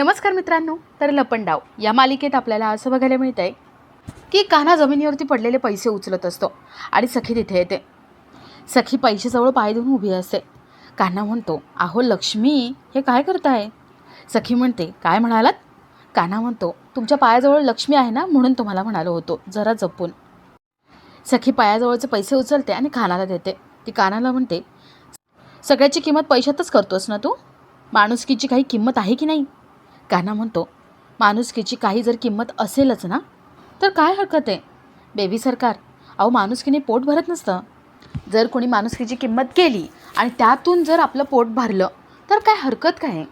नमस्कार मित्रांनो तर लपंडाव या मालिकेत आपल्याला असं बघायला मिळतं आहे की कान्हा जमिनीवरती पडलेले पैसे उचलत असतो आणि सखी तिथे येते. सखी पैशाजवळ पाय धुवून उभी असते. कान्हा म्हणतो अहो लक्ष्मी हे काय करताय? सखी म्हणते काय म्हणालात? कान्हा म्हणतो तुमच्या पायाजवळ लक्ष्मी आहे ना म्हणून तुम्हाला म्हणालो होतो जरा जपून. सखी पायाजवळचे पैसे उचलते आणि कानाला देते. ती कानाला म्हणते सगळ्याची किंमत पैशातच करतोस ना तू? माणुसकीची काही किंमत आहे की नाही? कान्हा म्हणतो माणुसकीची काही जर किंमत असेलच ना? तर काय हरकत आहे? बेबी सरकार अहो माणुसकीने पोट भरत नसतं. जर कोणी माणुसकीची किंमत केली आणि त्यातून जर आपलं पोट भरलं तर काय हरकत काय आहे?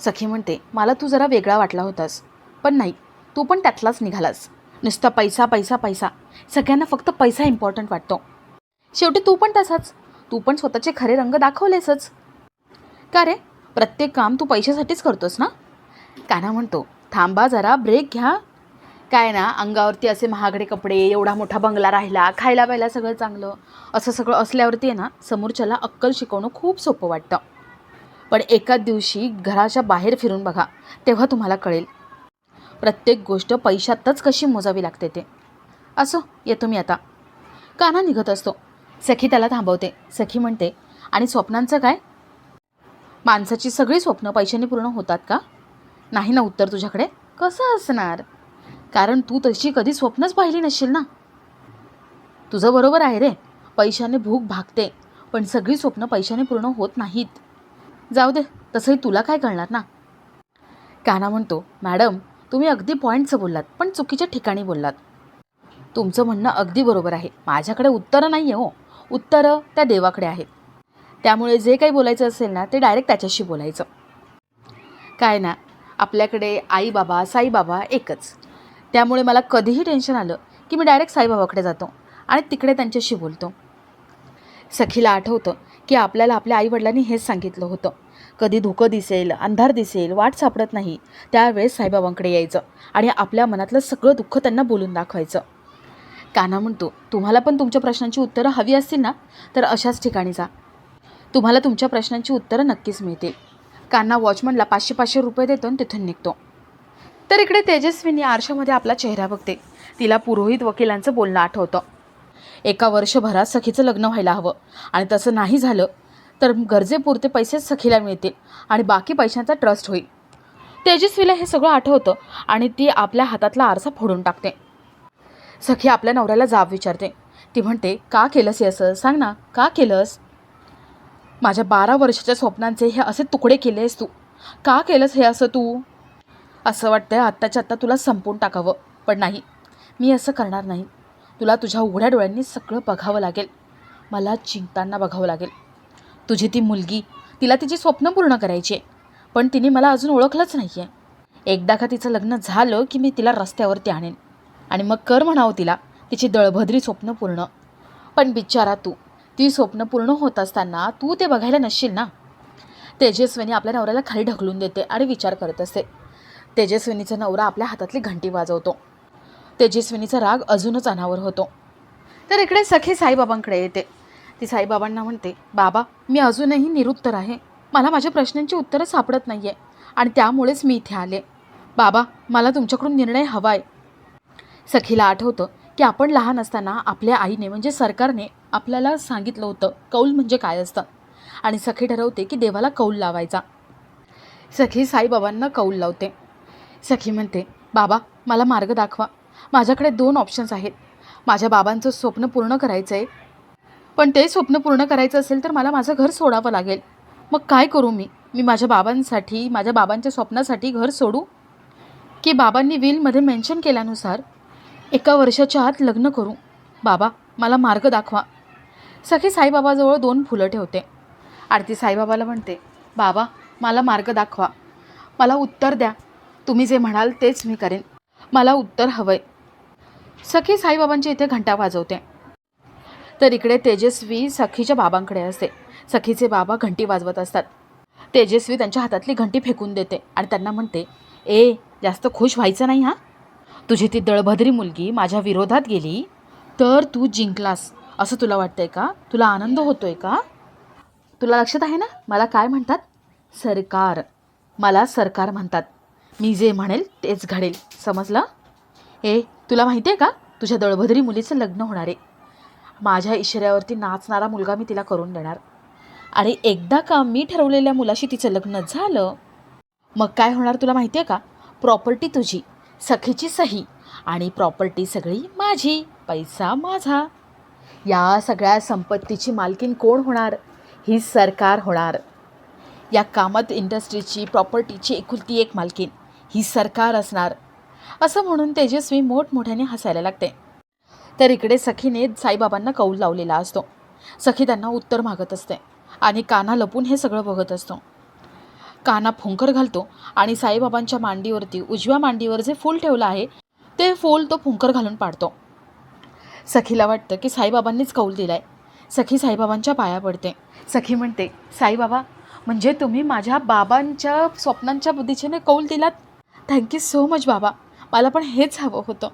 सखी म्हणते मला तू जरा वेगळा वाटला होतास. पण नाही तू पण त्यातलाच निघालास. नुसता पैसा पैसा पैसा. सगळ्यांना फक्त पैसा इम्पॉर्टंट वाटतो. शेवटी तू पण तसाच. तू पण स्वतःचे खरे रंग दाखवलेसच. का रे? प्रत्येक काम तू पैशासाठीच करतोस ना? काना म्हणतो थांबा जरा ब्रेक घ्या. काय ना अंगावरती असे महागडे कपडे एवढा मोठा बंगला राहिला खायला प्यायला सगळं चांगलं. असं सगळं असल्यावरती आहे ना समोरच्याला अक्कल शिकवणं खूप सोपं वाटतं. पण एकाच दिवशी घराच्या बाहेर फिरून बघा तेव्हा तुम्हाला कळेल. प्रत्येक गोष्ट पैशातच कशी मोजावी लागते ते. असो येतो मी आता. काना निघत असतो. सखी त्याला थांबवते. सखी म्हणते आणि स्वप्नांचं काय? माणसाची सगळी स्वप्न पैशाने पूर्ण होतात का? नाही ना उत्तर तुझ्याकडे? कसं असणार? कारण तू तशी कधी स्वप्नच पाहिली नशील ना? तुझं बरोबर आहे रे. पैशाने भूक भागते पण सगळी स्वप्न पैशाने पूर्ण होत नाहीत. जाऊ दे तसंही तुला काय कळणार ना? काना म्हणतो मॅडम तुम्ही अगदी पॉईंटचं बोललात पण चुकीच्या ठिकाणी बोललात. तुमचं म्हणणं अगदी बरोबर आहे. माझ्याकडे उत्तरं नाही आहे हो. उत्तरं त्या देवाकडे आहेत. त्यामुळे जे काही बोलायचं असेल ना ते डायरेक्ट त्याच्याशी बोलायचं. काय ना आपल्याकडे आई बाबा साईबाबा एकच. त्यामुळे मला कधीही टेन्शन आलं की मी डायरेक्ट साईबाबाकडे जातो आणि तिकडे त्यांच्याशी बोलतो. सखीला आठवतं की आपल्याला आपल्या आईवडिलांनी हेच सांगितलं होतं. कधी धुकं दिसेल अंधार दिसेल वाट सापडत नाही त्यावेळेस साईबाबांकडे यायचं आणि आपल्या मनातलं सगळं दुःख त्यांना बोलून दाखवायचं. काना म्हणतो तुम्हाला पण तुमच्या प्रश्नांची उत्तरं हवी असतील ना? तर अशाच ठिकाणी जा. तुम्हाला तुमच्या प्रश्नांची उत्तरं नक्कीच मिळतील. कान्हा वॉचमनला पाचशे पाचशे रुपये देतो आणि तिथून निघतो. तर इकडे तेजस्विनी आरशामध्ये आपला चेहरा बघते. तिला पुरोहित वकिलांचं बोलणं आठवतं. एका वर्षभरात सखीचं लग्न व्हायला हवं आणि तसं नाही झालं तर गरजेपुरते पैसेच सखीला मिळतील आणि बाकी पैशांचा ट्रस्ट होईल. तेजस्वीला हे सगळं आठवतं आणि ती आपल्या हातातला आरसा फोडून टाकते. सखी आपल्या नवऱ्याला जाब विचारते. ती म्हणते का केलंस हे असं? सांग ना का केलंस? माझ्या बारा वर्षाच्या स्वप्नांचे हे असे तुकडे केले आहेस तू. का केलंस हे असं तू? असं वाटतंय आत्ताच्या आत्ता तुला संपवून टाकावं. पण नाही मी असं करणार नाही. तुला तुझ्या उघड्या डोळ्यांनी सगळं बघावं लागेल. मला जिंकताना बघावं लागेल. तुझी ती मुलगी तिला तिची स्वप्न पूर्ण करायची आहे. पण तिने मला अजून ओळखलंच नाही आहे एकदा का तिचं लग्न झालं की मी तिला रस्त्यावरती आणेन. आणि मग कर म्हणावं तिला तिची दळभद्री स्वप्न पूर्ण. पण बिचारा तू ती स्वप्न पूर्ण होत असताना तू ते बघायला नसशील ना? तेजस्विनी आपल्या नवऱ्याला खाली ढकलून देते आणि विचार करत असते. तेजस्विनीचा नवरा आपल्या हातातली घंटी वाजवतो. तेजस्विनीचा राग अजूनच अनावर होतो. तर इकडे सखी साईबाबांकडे येते. ती साईबाबांना म्हणते बाबा मी अजूनही निरुत्तर आहे. मला माझ्या प्रश्नांची उत्तरं सापडत नाही आहे आणि त्यामुळेच मी इथे आले. बाबा मला तुमच्याकडून निर्णय हवा आहे सखीला आठवतं की आपण लहान असताना आपल्या आईने म्हणजे सरकारने आपल्याला सांगितलं होतं कौल म्हणजे काय असतं? आणि सखी ठरवते की देवाला कौल लावायचा. सखी साईबाबांना कौल लावते. सखी म्हणते बाबा मला मार्ग दाखवा. माझ्याकडे दोन ऑप्शन्स आहेत. माझ्या बाबांचं स्वप्न पूर्ण करायचं आहे पण ते स्वप्न पूर्ण करायचं असेल तर मला माझं घर सोडावं लागेल. मग काय करू मी? मी माझ्या बाबांसाठी माझ्या बाबांच्या स्वप्नासाठी घर सोडू? की बाबांनी विलमध्ये मेन्शन केल्यानुसार एका वर्षाच्या आत लग्न करू. बाबा मला मार्ग दाखवा. सखी साईबाबाजवळ दोन फुलं ठेवते. आरती साईबाबाला म्हणते बाबा मला मार्ग दाखवा. मला उत्तर द्या. तुम्ही जे म्हणाल तेच मी करेन. मला उत्तर हवं आहे सखी साईबाबांच्या इथे घंटा वाजवते. तर इकडे तेजस्वी सखीच्या बाबांकडे असते. सखीचे बाबा घंटी वाजवत असतात. तेजस्वी त्यांच्या हातातली घंटी फेकून देते आणि त्यांना म्हणते ए जास्त खुश व्हायचं नाही हां? तुझी ती दळभद्री मुलगी माझ्या विरोधात गेली तर तू जिंकलास असं तुला वाटतंय का? तुला आनंद होतोय का? तुला लक्षात आहे ना? मला काय म्हणतात? सरकार. मला सरकार म्हणतात. मी जे म्हणेल तेच घडेल. समजलं? ए तुला माहिती आहे का? तुझ्या दळभद्री मुलीचं लग्न होणार आहे. माझ्या इशाऱ्यावरती नाचणारा मुलगा मी तिला करून देणार. आणि एकदा का मी ठरवलेल्या मुलाशी तिचं लग्न झालं मग काय होणार तुला माहिती आहे का? प्रॉपर्टी तुझी. सखीची सही आणि प्रॉपर्टी सगळी माझी पैसा माझा. या सगळ्या संपत्तीची मालकीन कोण होणार? ही सरकार होणार. या कामत इंडस्ट्रीची प्रॉपर्टीची एकुलती एक मालकीन ही सरकार असणार. असं म्हणून तेजस्वी मोठमोठ्याने हसायला लागते. तर इकडे सखीने साईबाबांना कौल लावलेला असतो. सखी त्यांना उत्तर मागत असते आणि काना लपून हे सगळं बघत असतो. काना फुंकर घालतो आणि साईबाबांच्या मांडीवरती उजव्या मांडीवर जे फूल ठेवलं आहे ते फूल तो फुंकर घालून पाडतो. सखीला वाटतं की साईबाबांनीच कौल दिलाय. सखी साईबाबांच्या पाया पडते. सखी म्हणते साईबाबा म्हणजे तुम्ही माझ्या बाबांच्या स्वप्नांच्या बुद्धीचेने कौल दिलात? थँक्यू सो मच बाबा. मला पण हेच हवं होतं.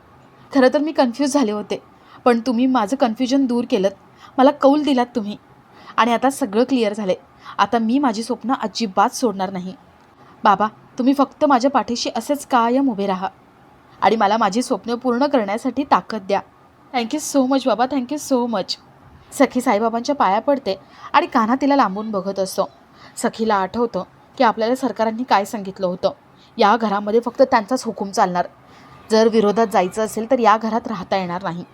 खरं तर मी कन्फ्यूज झाले होते पण तुम्ही माझं कन्फ्युजन दूर केलं मला कौल दिलात तुम्ही. आणि आता सगळं क्लिअर झाले आता मी माझी स्वप्न अजिबात सोडणार नाही. बाबा तुम्ही फक्त माझ्या पाठीशी असेच कायम उभे राहा. आणि मला माझी स्वप्न पूर्ण करण्यासाठी ताकद द्या. थँक्यू सो मच बाबा. थँक्यू सो मच सखी साईबाबांच्या पाया पडते आणि कान्हा तिला लांबून बघत असतो. सखीला आठवतं की आपल्याला सरकारांनी काय सांगितलं होतं. या घरामध्ये फक्त त्यांचाच हुकूम चालणार. जर विरोधात जायचं असेल तर या घरात राहता येणार नाही.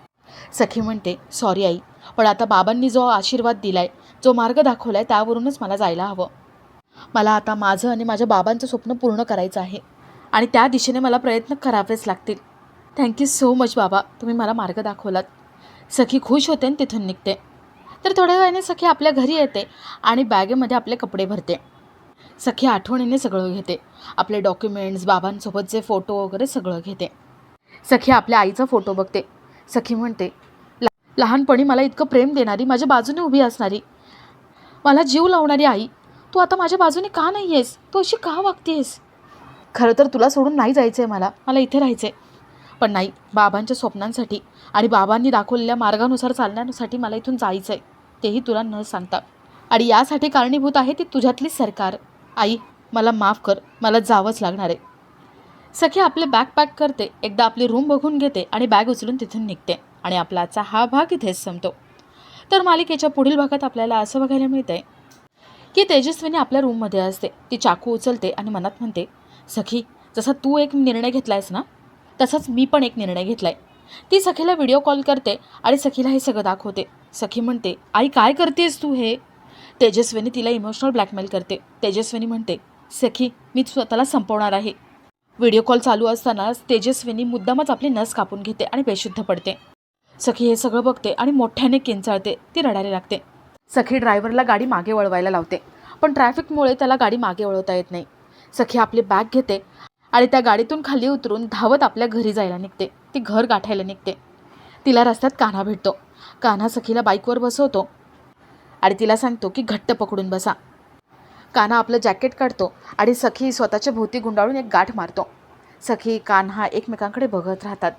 सखी म्हणते सॉरी आई पण आता बाबांनी जो आशीर्वाद दिलाय जो मार्ग दाखवलाय त्यावरूनच मला जायला हवं. मला आता माझं आणि माझ्या बाबांचं स्वप्न पूर्ण करायचं आहे. आणि त्या दिशेने मला प्रयत्न करावेच लागतील. थँक्यू सो मच बाबा. तुम्ही मला मार्ग दाखवलात. सखी खुश होते आणि तिथून निघते. तर थोड्या वेळाने सखी आपल्या घरी येते आणि बॅगेमध्ये आपले कपडे भरते. सखी आठवणीने सगळं घेते. आपले डॉक्युमेंट्स बाबांसोबत जे फोटो वगैरे सगळं घेते. सखी आपल्या आईचा फोटो बघते. सखी म्हणते लहानपणी मला इतकं प्रेम देणारी माझ्या बाजूने उभी असणारी मला जीव लावणारी आई तू आता माझ्या बाजूने का नाही आहेस तू अशी का वागतेस? खरं तर तुला सोडून नाही जायचं आहे मला. मला इथे राहायचं आहे पण नाही बाबांच्या स्वप्नांसाठी आणि बाबांनी दाखवलेल्या मार्गानुसार चालण्यासाठी मला इथून जायचं आहे तेही तुला न सांगता. आणि यासाठी कारणीभूत आहे ती तुझ्यातली सरकार. आई मला माफ कर. मला जावंच लागणार आहे. सखी आपले बॅग पॅक करते. एकदा आपली रूम बघून घेते आणि बॅग उचलून तिथून निघते. आणि आपला आजचा हा भाग इथेच संपतो. तर मालिकेच्या पुढील भागात आपल्याला असं बघायला मिळतंय की तेजस्विनी आपल्या रूममध्ये असते. ती चाकू उचलते आणि मनात म्हणते सखी जसा तू एक निर्णय घेतलायस ना तसाच मी पण एक निर्णय घेतलाय. ती सखीला व्हिडिओ कॉल करते आणि सखीला हे सगळं दाखवते. सखी म्हणते आई काय करतेस तू हे? तेजस्विनी तिला इमोशनल ब्लॅकमेल करते. तेजस्विनी म्हणते सखी मी स्वतःला संपवणार आहे. व्हिडिओ कॉल चालू असतानाच तेजस्विनी मुद्दामच आपली नस कापून घेते आणि बेशुद्ध पडते. सखी हे सगळं बघते आणि मोठ्याने किंचाळते ती रडायला लागते. सखी ड्रायव्हरला गाडी मागे वळवायला लावते पण ट्रॅफिकमुळे त्याला गाडी मागे वळवता येत नाही. सखी आपली बॅग घेते आणि त्या गाडीतून खाली उतरून धावत आपल्या घरी जायला निघते ती घर गाठायला निघते. तिला रस्त्यात कान्हा भेटतो. कान्हा सखीला बाईकवर बसवतो आणि तिला सांगतो की घट्ट पकडून बसा. कान्हा आपलं जॅकेट काढतो आणि सखी स्वतःच्या भोवती गुंडाळून एक गाठ मारतो. सखी कान्हा एकमेकांकडे बघत राहतात.